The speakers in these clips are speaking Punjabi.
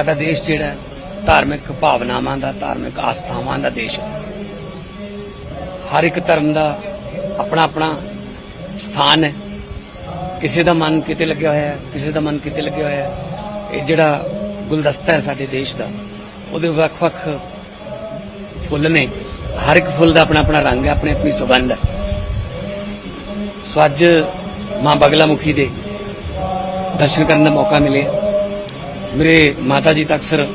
ਸਾਡਾ ਦੇਸ਼ ਜਿਹੜਾ ਧਾਰਮਿਕ ਭਾਵਨਾਵਾਂ ਦਾ, ਧਾਰਮਿਕ ਆਸਥਾਵਾਂ ਦਾ ਦੇਸ਼ ਹੈ। ਹਰ ਇੱਕ ਧਰਮ ਦਾ ਆਪਣਾ ਆਪਣਾ ਸਥਾਨ ਹੈ। ਕਿਸੇ ਦਾ ਮਨ ਕਿਤੇ ਲੱਗਿਆ ਹੋਇਆ ਹੈ, ਕਿਸੇ ਦਾ ਮਨ ਕਿਤੇ ਲੱਗਿਆ ਹੋਇਆ ਹੈ। ਇਹ ਜਿਹੜਾ ਗੁਲਦਸਤਾ ਹੈ ਸਾਡੇ ਦੇਸ਼ ਦਾ, ਉਹਦੇ ਵੱਖ-ਵੱਖ ਫੁੱਲ ਨੇ। ਹਰ ਇੱਕ ਫੁੱਲ ਦਾ ਆਪਣਾ ਆਪਣਾ ਰੰਗ ਹੈ ਆਪਣੀ ਆਪਣੀ ਸੁਗੰਧ ਹੈ। ਸੋ ਅੱਜ ਮਾਂ ਬਗਲਾ ਮੁਖੀ ਦੇ ਦਰਸ਼ਨ ਕਰਨ ਦਾ ਮੌਕਾ ਮਿਲਿਆ। ਮੇਰੇ ਮਾਤਾ ਜੀ ਤਾਂ ਅਕਸਰ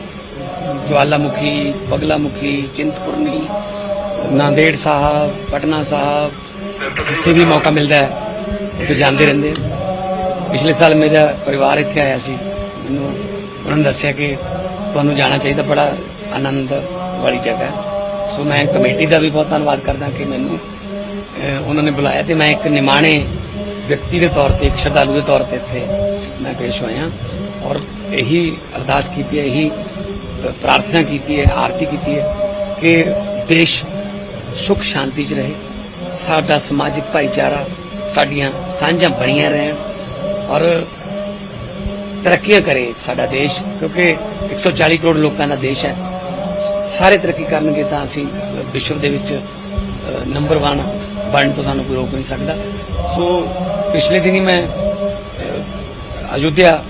ਜਵਾਲਾਮੁਖੀ, ਬਗਲਾਮੁਖੀ, ਚਿੰਤਪੁਰਨੀ, ਨਾਂਦੇੜ ਸਾਹਿਬ, ਪਟਨਾ ਸਾਹਿਬ, ਜਿੱਥੇ ਵੀ ਮੌਕਾ ਮਿਲਦਾ ਹੈ, ਉੱਥੇ ਜਾਂਦੇ ਰਹਿੰਦੇ ਪਿਛਲੇ ਸਾਲ ਮੇਰਾ ਪਰਿਵਾਰ ਇੱਥੇ ਆਇਆ ਸੀ। ਮੈਨੂੰ ਉਹਨਾਂ ਨੇ ਦੱਸਿਆ ਕਿ ਤੁਹਾਨੂੰ ਜਾਣਾ ਚਾਹੀਦਾ, ਬੜਾ ਆਨੰਦ ਵਾਲੀ ਜਗ੍ਹਾ ਸੋ ਮੈਂ ਕਮੇਟੀ ਦਾ ਵੀ ਬਹੁਤ ਧੰਨਵਾਦ ਕਰਦਾ ਕਿ ਮੈਨੂੰ ਉਹਨਾਂ ਨੇ ਬੁਲਾਇਆ ਤੇ ਮੈਂ ਇੱਕ ਨਿਮਾਣੇ ਵਿਅਕਤੀ ਦੇ ਤੌਰ ਤੇ, ਇੱਕ ਸ਼ਰਧਾਲੂ ਦੇ ਤੌਰ ਤੇ ਇੱਥੇ ਮੈਂ ਪੇਸ਼ ਹੋਇਆ ਔਰ ਇਹੀ ਅਰਦਾਸ ਕੀਤੀ ਹੈ, ਇਹੀ ਪ੍ਰਾਰਥਨਾ ਕੀਤੀ ਹੈ, ਆਰਤੀ ਕੀਤੀ ਹੈ ਕਿ ਦੇਸ਼ ਸੁਖ ਸ਼ਾਂਤੀ 'ਚ ਰਹੇ, ਸਾਡਾ ਸਮਾਜਿਕ ਭਾਈਚਾਰਾ ਸਾਡੀਆਂ ਸਾਂਝਾਂ ਬਣੀਆਂ ਰਹਿਣ ਔਰ ਤਰੱਕੀਆਂ ਕਰੇ ਸਾਡਾ ਦੇਸ਼, ਕਿਉਂਕਿ 140 ਕਰੋੜ ਲੋਕਾਂ ਦਾ ਦੇਸ਼ ਹੈ। ਸਾਰੇ ਤਰੱਕੀ ਕਰਨਗੇ ਤਾਂ ਅਸੀਂ ਵਿਸ਼ਵ ਦੇ ਵਿੱਚ ਨੰਬਰ 1 ਬਣਨ ਤੋਂ ਸਾਨੂੰ ਕੋਈ ਰੋਕ ਨਹੀਂ ਸਕਦਾ। ਸੋ ਪਿਛਲੇ ਦਿਨੀ ਮੈਂ ਅ, ਅਯੁੱਧਿਆ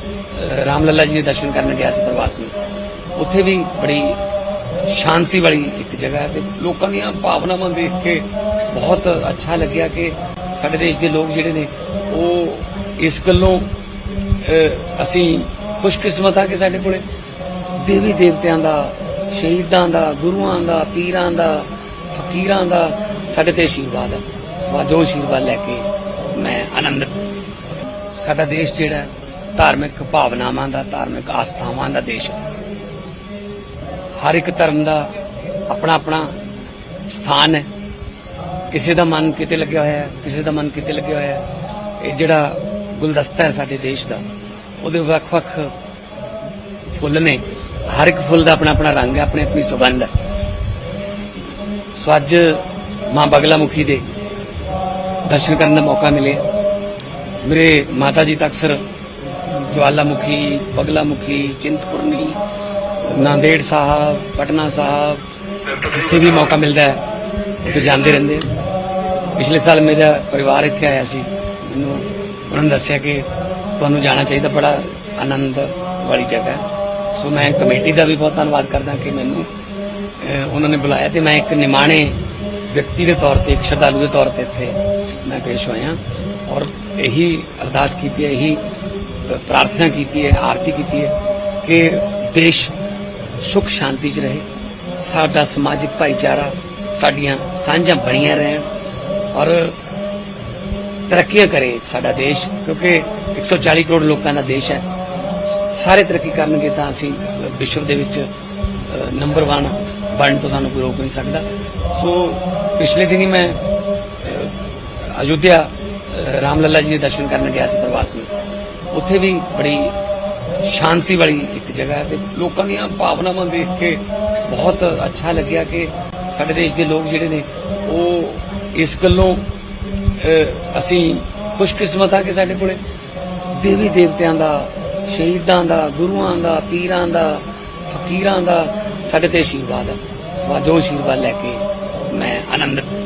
ਰਾਮ ਲੱਲਾ ਜੀ ਦੇ ਦਰਸ਼ਨ ਕਰਨ ਗਿਆ ਸੀ ਪ੍ਰਵਾਸ ਨੂੰ। ਉੱਥੇ ਵੀ ਬੜੀ ਸ਼ਾਂਤੀ ਵਾਲੀ ਇੱਕ ਜਗ੍ਹਾ ਹੈ ਤੇ ਲੋਕਾਂ ਦੀਆਂ ਭਾਵਨਾਵਾਂ ਦੇਖ ਕੇ ਬਹੁਤ ਅੱਛਾ ਲੱਗਿਆ ਕਿ ਸਾਡੇ ਦੇਸ਼ ਦੇ ਲੋਕ ਜਿਹੜੇ ਨੇ ਉਹ ਇਸ ਗੱਲੋਂ ਅਸੀਂ ਖੁਸ਼ਕਿਸਮਤ ਆ ਕਿ ਸਾਡੇ ਕੋਲੇ ਦੇਵੀ ਦੇਵਤਿਆਂ ਦਾ ਸ਼ਹੀਦਾਂ ਦਾ ਗੁਰੂਆਂ ਦਾ ਪੀਰਾਂ ਦਾ ਫਕੀਰਾਂ ਦਾ ਸਾਡੇ ਤੇ ਆਸ਼ੀਰਵਾਦ ਹੈ। ਸੋ ਅੱਜ ਉਹ ਆਸ਼ੀਰਵਾਦ ਲੈ ਕੇ ਮੈਂ ਆਨੰਦਿਤ ਸਾਡਾ ਦੇਸ਼ ਜਿਹੜਾ ਧਾਰਮਿਕ ਭਾਵਨਾਵਾਂ ਦਾ, ਧਾਰਮਿਕ ਆਸਥਾਵਾਂ ਦਾ ਦੇਸ਼ ਹੈ। ਹਰ ਇੱਕ ਧਰਮ ਦਾ ਆਪਣਾ ਆਪਣਾ ਸਥਾਨ ਹੈ। ਕਿਸੇ ਦਾ ਮਨ ਕਿਤੇ ਲੱਗਿਆ ਹੋਇਆ ਹੈ, ਕਿਸੇ ਦਾ ਮਨ ਕਿਤੇ ਲੱਗਿਆ ਹੋਇਆ ਹੈ। ਇਹ ਜਿਹੜਾ ਗੁਲਦਸਤਾ ਹੈ ਸਾਡੇ ਦੇਸ਼ ਦਾ, ਉਹਦੇ ਵੱਖ-ਵੱਖ ਫੁੱਲ ਨੇ। ਹਰ ਇੱਕ ਫੁੱਲ ਦਾ ਆਪਣਾ ਆਪਣਾ ਰੰਗ ਹੈ ਆਪਣੀ ਆਪਣੀ ਸੁਗੰਧ ਹੈ। ਸੋ ਅੱਜ ਮਾਂ ਬਗਲਾ ਮੁਖੀ ਦੇ ਦਰਸ਼ਨ ਕਰਨ ਦਾ ਮੌਕਾ ਮਿਲਿਆ ਮੇਰੇ ਮਾਤਾ ਜੀ ਤਾਂ ਅਕਸਰ ਜਵਾਲਾਮੁਖੀ ਬਗਲਾਮੁਖੀ ਚਿੰਤਪੁਰਨੀ, ਨਾਂਦੇੜ ਸਾਹਿਬ, ਪਟਨਾ ਸਾਹਿਬ ਜਿੱਥੇ ਵੀ ਮੌਕਾ ਮਿਲਦਾ ਹੈ। ਉੱਥੇ ਜਾਂਦੇ ਰਹਿੰਦੇ ਪਿਛਲੇ ਸਾਲ ਮੇਰਾ ਪਰਿਵਾਰ ਇੱਥੇ ਆਇਆ ਸੀ। ਮੈਨੂੰ ਉਹਨਾਂ ਨੇ ਦੱਸਿਆ ਕਿ ਤੁਹਾਨੂੰ ਜਾਣਾ ਚਾਹੀਦਾ, ਬੜਾ ਆਨੰਦ ਵਾਲੀ ਜਗ੍ਹਾ ਸੋ ਮੈਂ ਕਮੇਟੀ ਦਾ ਵੀ ਬਹੁਤ ਧੰਨਵਾਦ ਕਰਦਾ ਕਿ ਮੈਨੂੰ ਉਹਨਾਂ ਨੇ ਬੁਲਾਇਆ ਤੇ ਮੈਂ ਇੱਕ ਨਿਮਾਣੇ ਵਿਅਕਤੀ ਦੇ ਤੌਰ ਤੇ, ਇੱਕ ਸ਼ਰਧਾਲੂ ਦੇ ਤੌਰ ਤੇ ਇੱਥੇ ਮੈਂ ਪੇਸ਼ ਹੋਇਆ ਔਰ ਇਹੀ ਅਰਦਾਸ ਕੀਤੀ ਹੈ, ਇਹੀ ਪ੍ਰਾਰਥਨਾ ਕੀਤੀ ਹੈ, ਆਰਤੀ ਕੀਤੀ ਹੈ ਕਿ ਦੇਸ਼ ਸੁਖ, ਸ਼ਾਂਤੀ 'ਚ ਰਹੇ, ਸਾਡਾ ਸਮਾਜਿਕ ਭਾਈਚਾਰਾ ਸਾਡੀਆਂ ਸਾਂਝਾਂ ਬਣੀਆਂ ਰਹਿਣ ਔਰ ਤਰੱਕੀਆਂ ਕਰੇ ਸਾਡਾ ਦੇਸ਼, ਕਿਉਂਕਿ 140 ਕਰੋੜ ਲੋਕਾਂ ਦਾ ਦੇਸ਼ ਹੈ। ਸਾਰੇ ਤਰੱਕੀ ਕਰਨਗੇ ਤਾਂ ਅਸੀਂ ਵਿਸ਼ਵ ਦੇ ਵਿੱਚ ਨੰਬਰ 1 ਬਣਨ ਤੋਂ ਸਾਨੂੰ ਕੋਈ ਰੋਕ ਨਹੀਂ ਸਕਦਾ। ਸੋ ਪਿਛਲੇ ਦਿਨੀ ਮੈਂ ਅ, ਅਯੁੱਧਿਆ ਰਾਮ ਲੱਲਾ ਜੀ ਦੇ ਦਰਸ਼ਨ ਕਰਨ ਗਿਆ ਸੀ ਪ੍ਰਵਾਸ ਨੂੰ। ਉੱਥੇ ਵੀ ਬੜੀ ਸ਼ਾਂਤੀ ਵਾਲੀ ਇੱਕ ਜਗ੍ਹਾ ਹੈ ਤੇ ਲੋਕਾਂ ਦੀਆਂ ਭਾਵਨਾਵਾਂ ਦੇਖ ਕੇ ਬਹੁਤ ਅੱਛਾ ਲੱਗਿਆ ਕਿ ਸਾਡੇ ਦੇਸ਼ ਦੇ ਲੋਕ ਜਿਹੜੇ ਨੇ ਉਹ ਇਸ ਗੱਲੋਂ ਅਸੀਂ ਖੁਸ਼ਕਿਸਮਤ ਆ ਕਿ ਸਾਡੇ ਕੋਲੇ ਦੇਵੀ ਦੇਵਤਿਆਂ ਦਾ ਸ਼ਹੀਦਾਂ ਦਾ ਗੁਰੂਆਂ ਦਾ ਪੀਰਾਂ ਦਾ ਫਕੀਰਾਂ ਦਾ ਸਾਡੇ ਤੇ ਆਸ਼ੀਰਵਾਦ ਹੈ। ਸੋ ਅੱਜ ਉਹ ਆਸ਼ੀਰਵਾਦ ਲੈ ਕੇ and I'm the